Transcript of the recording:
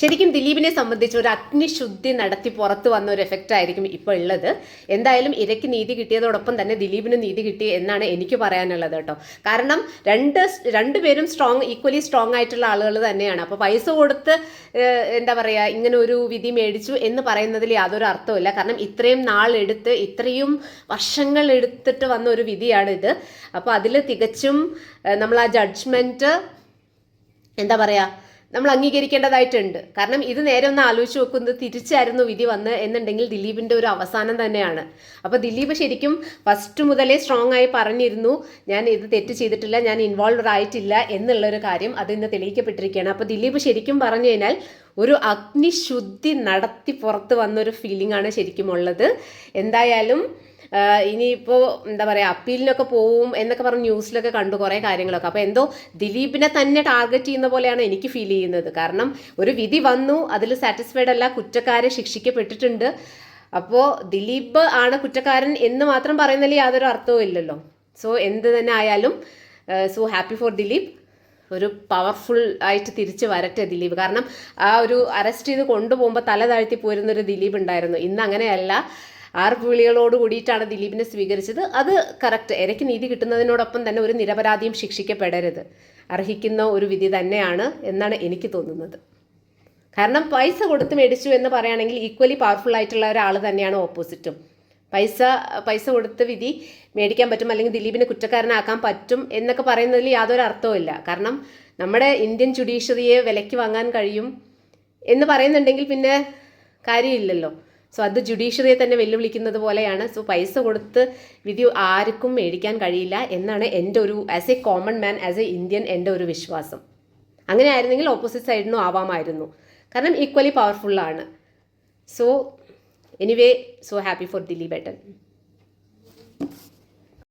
ശരിക്കും ദിലീപിനെ സംബന്ധിച്ച് ഒരു അഗ്നിശുദ്ധി നടത്തി പുറത്തു വന്ന ഒരു എഫക്റ്റ് ആയിരിക്കും ഇപ്പോൾ ഉള്ളത്. എന്തായാലും ഇരയ്ക്ക് നീതി കിട്ടിയതോടൊപ്പം തന്നെ ദിലീപിന് നീതി കിട്ടി എന്നാണ് എനിക്ക് പറയാനുള്ളത് കേട്ടോ. കാരണം രണ്ട് രണ്ടുപേരും സ്ട്രോങ് ഈക്വലി സ്ട്രോങ് ആയിട്ടുള്ള ആളുകൾ തന്നെയാണ്. അപ്പോൾ പൈസ കൊടുത്ത് എന്താ പറയുക ഇങ്ങനെ ഒരു വിധി മേടിച്ചു എന്ന് പറയുന്നതിൽ യാതൊരു അർത്ഥവുമില്ല കാരണം ഇത്രയും നാളെടുത്ത് ഇത്രയും വർഷങ്ങൾ എടുത്തിട്ട് വന്ന ഒരു വിധിയാണിത് അപ്പോൾ അതിൽ തികച്ചും നമ്മൾ ആ ജഡ്ജ്മെന്റ് എന്താ പറയുക നമ്മൾ അംഗീകരിക്കേണ്ടതായിട്ടുണ്ട്. കാരണം ഇത് നേരെ ഒന്ന് ആലോചിച്ച് നോക്കുന്നത് തിരിച്ചായിരുന്നു വിധി വന്ന് എന്നുണ്ടെങ്കിൽ ദിലീപിന്റെ ഒരു അവസാനം തന്നെയാണ്. അപ്പോൾ ദിലീപ് ശരിക്കും ഫസ്റ്റ് മുതലേ സ്ട്രോങ് ആയി പറഞ്ഞിരുന്നു ഞാൻ ഇത് തെറ്റ് ചെയ്തിട്ടില്ല ഞാൻ ഇൻവോൾവ് ആയിട്ടില്ല എന്നുള്ള ഒരു കാര്യം അത് ഇന്ന് തെളിയിക്കപ്പെട്ടിരിക്കുകയാണ്. അപ്പോൾ ദിലീപ് ശരിക്കും പറഞ്ഞു കഴിഞ്ഞാൽ ഒരു അഗ്നിശുദ്ധി നടത്തി പുറത്ത് വന്നൊരു ഫീലിംഗ് ആണ് ശരിക്കും ഉള്ളത്. എന്തായാലും ഇനിയിപ്പോൾ എന്താ പറയുക അപ്പീലിനൊക്കെ പോവും എന്നൊക്കെ പറഞ്ഞ് ന്യൂസിലൊക്കെ കണ്ടു കുറേ കാര്യങ്ങളൊക്കെ. അപ്പോൾ എന്തോ ദിലീപിനെ തന്നെ ടാർഗറ്റ് ചെയ്യുന്ന പോലെയാണ് എനിക്ക് ഫീൽ ചെയ്യുന്നത്. കാരണം ഒരു വിധി വന്നു അതിൽ സാറ്റിസ്ഫൈഡ് അല്ല കുറ്റക്കാരെ ശിക്ഷിക്കപ്പെട്ടിട്ടുണ്ട്. അപ്പോൾ ദിലീപ് ആണ് കുറ്റക്കാരൻ എന്ന് മാത്രം പറയുന്നതിൽ യാതൊരു അർത്ഥവും ഇല്ലല്ലോ. സോ എന്ത് തന്നെ ആയാലും സോ ഹാപ്പി ഫോർ ദിലീപ്. ഒരു പവർഫുൾ ആയിട്ട് തിരിച്ചു വരട്ടെ ദിലീപ്. കാരണം ആ ഒരു അറസ്റ്റ് ചെയ്ത് കൊണ്ടുപോകുമ്പോൾ തല താഴ്ത്തി പോരുന്ന ഒരു ദിലീപ് ഉണ്ടായിരുന്നു. ഇന്ന് അങ്ങനെയല്ല. ആറ് പുളികളോട് കൂടിയിട്ടാണ് ദിലീപിനെ സ്വീകരിച്ചത്? അത് കറക്റ്റ് ഇരയ്ക്ക് നീതി കിട്ടുന്നതിനോടൊപ്പം തന്നെ ഒരു നിരപരാധിയും ശിക്ഷിക്കപ്പെടരുത്. അർഹിക്കുന്ന ഒരു വിധി തന്നെയാണ് എന്നാണ് എനിക്ക് തോന്നുന്നത്. കാരണം പൈസ കൊടുത്ത് മേടിച്ചു എന്ന് പറയുകയാണെങ്കിൽ ഈക്വലി പവർഫുൾ ആയിട്ടുള്ള ഒരാൾ തന്നെയാണ് ഓപ്പോസിറ്റും പൈസ പൈസ കൊടുത്ത് വിധി മേടിക്കാൻ പറ്റും അല്ലെങ്കിൽ ദിലീപിനെ കുറ്റക്കാരനാക്കാൻ പറ്റും എന്നൊക്കെ പറയുന്നതിൽ യാതൊരു അർത്ഥവുമില്ല കാരണം നമ്മുടെ ഇന്ത്യൻ ജുഡീഷ്യറിയെ വിലയ്ക്ക് വാങ്ങാൻ കഴിയും എന്ന് പറയുന്നുണ്ടെങ്കിൽ പിന്നെ കാര്യമില്ലല്ലോ. സോ അത് ജുഡീഷ്യറിയെ തന്നെ വെല്ലുവിളിക്കുന്നത് പോലെയാണ്. സോ പൈസ കൊടുത്ത് വിധി ആർക്കും മേടിക്കാൻ കഴിയില്ല എന്നാണ് എന്റെ ഒരു as a common man as a Indian എന്റെ ഒരു വിശ്വാസം. അങ്ങനെ ആയിരുന്നെങ്കിൽ ഓപ്പോസിറ്റ് സൈഡിനും ആവാമായിരുന്നു. കാരണം equally പവർഫുള്ളാണ് so anyway so happy for Dileep ഏട്ടൻ